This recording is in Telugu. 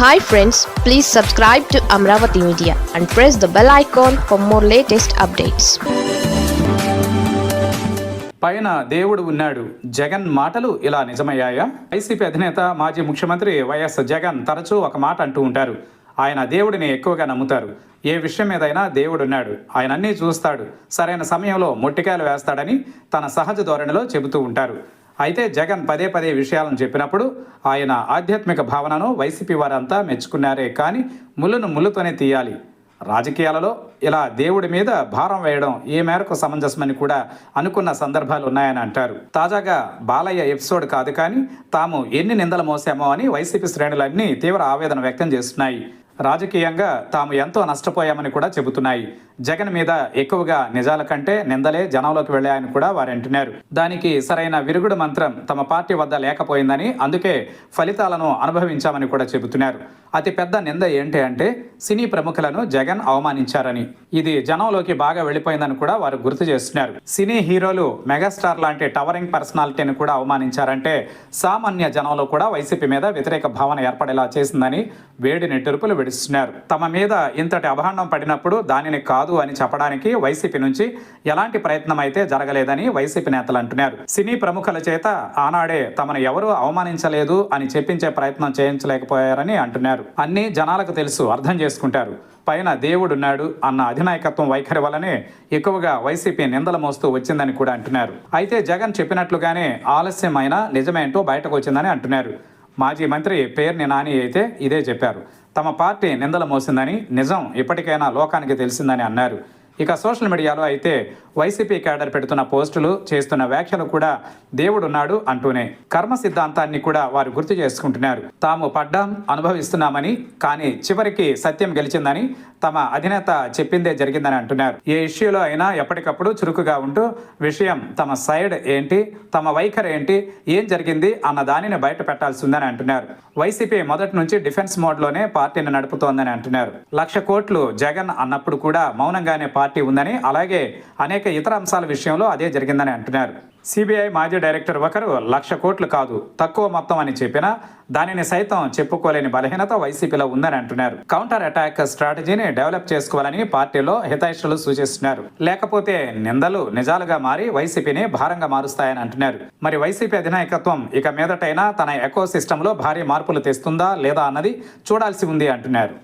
Hi friends please subscribe to Amaravati media and press the bell icon for more latest updates పైన దేవుడు ఉన్నాడు. జగన్ మాటలు ఇలా నిజమయ్యాయా? వైసీపీ అధినేత మాజీ ముఖ్యమంత్రి వైఎస్ జగన్ తరచూ ఒక మాట అంటూ ఉంటారు. ఆయన దేవుడిని ఎక్కువగా నమ్ముతారు. ఏ విషయం మీదైనా దేవుడు ఉన్నాడు. ఆయన అన్నీ చూస్తాడు. సరైన సమయంలో మొట్టికాయలు వేస్తాడని తన సహజ ధోరణిలో చెబుతూ ఉంటారు. అయితే జగన్ పదే పదే విషయాలను చెప్పినప్పుడు ఆయన ఆధ్యాత్మిక భావనను వైసీపీ వారంతా మెచ్చుకున్నారే కానీ ములును ముళ్ళుతోనే తీయాలి. రాజకీయాలలో ఇలా దేవుడి మీద భారం వేయడం ఏ మేరకు సమంజసమని కూడా అనుకున్న సందర్భాలు ఉన్నాయని అంటారు. తాజాగా బాలయ్య ఎపిసోడ్ కాదు కానీ తాము ఎన్ని నిందలు మోసామో అని వైసీపీ శ్రేణులన్నీ తీవ్ర ఆవేదన వ్యక్తం చేస్తున్నాయి. రాజకీయంగా తాము ఎంతో నష్టపోయామని కూడా చెబుతున్నాయి. జగన్ మీద ఎక్కువగా నిజాల కంటే నిందలే జనంలోకి వెళ్ళాయని కూడా వారు అంటున్నారు. దానికి సరైన విరుగుడు మంత్రం తమ పార్టీ వద్ద లేకపోయిందని అందుకే ఫలితాలను అనుభవించామని కూడా చెబుతున్నారు. అతిపెద్ద నింద ఏంటి అంటే సినీ ప్రముఖులను జగన్ అవమానించారని. ఇది జనంలోకి బాగా వెళ్ళిపోయిందని కూడా వారు గుర్తు చేస్తున్నారు. సినీ హీరోలు మెగాస్టార్ లాంటి టవరింగ్ పర్సనాలిటీని కూడా అవమానించారంటే సామాన్య జనంలో కూడా వైసీపీ మీద వ్యతిరేక భావన ఏర్పడేలా చేసిందని వేడి నెట్టురుపులు విడుస్తున్నారు. తమ మీద ఇంతటి అభాండం పడినప్పుడు దానిని కాదు అని చెప్పడానికి వైసీపీ నుంచి ఎలాంటి ప్రయత్నం అయితే జరగలేదని వైసీపీ నేతలు అంటున్నారు. సినీ ప్రముఖుల చేత ఆనాడే తమను ఎవరూ అవమానించలేదు అని చెప్పించే ప్రయత్నం చేయించలేకపోయారని అంటున్నారు. అన్నీ జనాలకు తెలుసు అర్థం చేసుకుంటారు. పైన దేవుడున్నాడు అన్న అధినాయకత్వం వైఖరి వల్లనే ఎక్కువగా వైసీపీ నిందల మోస్తూ వచ్చిందని కూడా అంటున్నారు. అయితే జగన్ చెప్పినట్లుగానే ఆలస్యమైన నిజమేంటో బయటకు వచ్చిందని అంటున్నారు. మాజీ మంత్రి పేర్ని నాని అయితే ఇదే చెప్పారు. తమ పార్టీ నిందల మోసిందని నిజం ఇప్పటికైనా లోకానికి తెలిసిందని అన్నారు. ఇక సోషల్ మీడియాలో అయితే వైసీపీ క్యాడర్ పెడుతున్న పోస్టులు చేస్తున్న వ్యాఖ్యలు కూడా దేవుడున్నాడు అంటూనే కర్మ సిద్ధాంతాన్ని కూడా వారు గుర్తు చేసుకుంటున్నారు. తాము పడ్డాం అనుభవిస్తున్నామని కానీ చివరికి సత్యం గెలిచిందని తమ అధినేత చెప్పిందే జరిగిందని అంటున్నారు. ఏ ఇష్యూలో అయినా ఎప్పటికప్పుడు చురుకుగా ఉంటూ విషయం తమ సైడ్ ఏంటి తమ వైఖరి ఏంటి ఏం జరిగింది అన్న దానిని బయట పెట్టాల్సి ఉందని అంటున్నారు. వైసీపీ మొదటి నుంచి డిఫెన్స్ మోడ్లోనే పార్టీని నడుపుతోందని అంటున్నారు. లక్ష కోట్లు జగన్ అన్నప్పుడు కూడా మౌనంగానే పార్టీ ఉందని అలాగే అనేక ఇతర అంశాల విషయంలో అదే జరిగిందని అంటున్నారు. సిబిఐ మాజీ డైరెక్టర్ ఒకరు లక్ష కోట్లు కాదు తక్కువ మొత్తం అని చెప్పినా దానిని సైతం చెప్పుకోలేని బలహీనత వైసీపీలో ఉందని అంటున్నారు. కౌంటర్ అటాక్ స్ట్రాటజీని డెవలప్ చేసుకోవాలని పార్టీలో హితైషులు సూచిస్తున్నారు. లేకపోతే నిందలు నిజాలుగా మారి వైసీపీని భారంగా మారుస్తాయని అంటున్నారు. మరి వైసీపీ అధినాయకత్వం ఇక మీదటైనా తన ఎకో సిస్టంలో భారీ మార్పులు తెస్తుందా లేదా అన్నది చూడాల్సి ఉంది అంటున్నారు.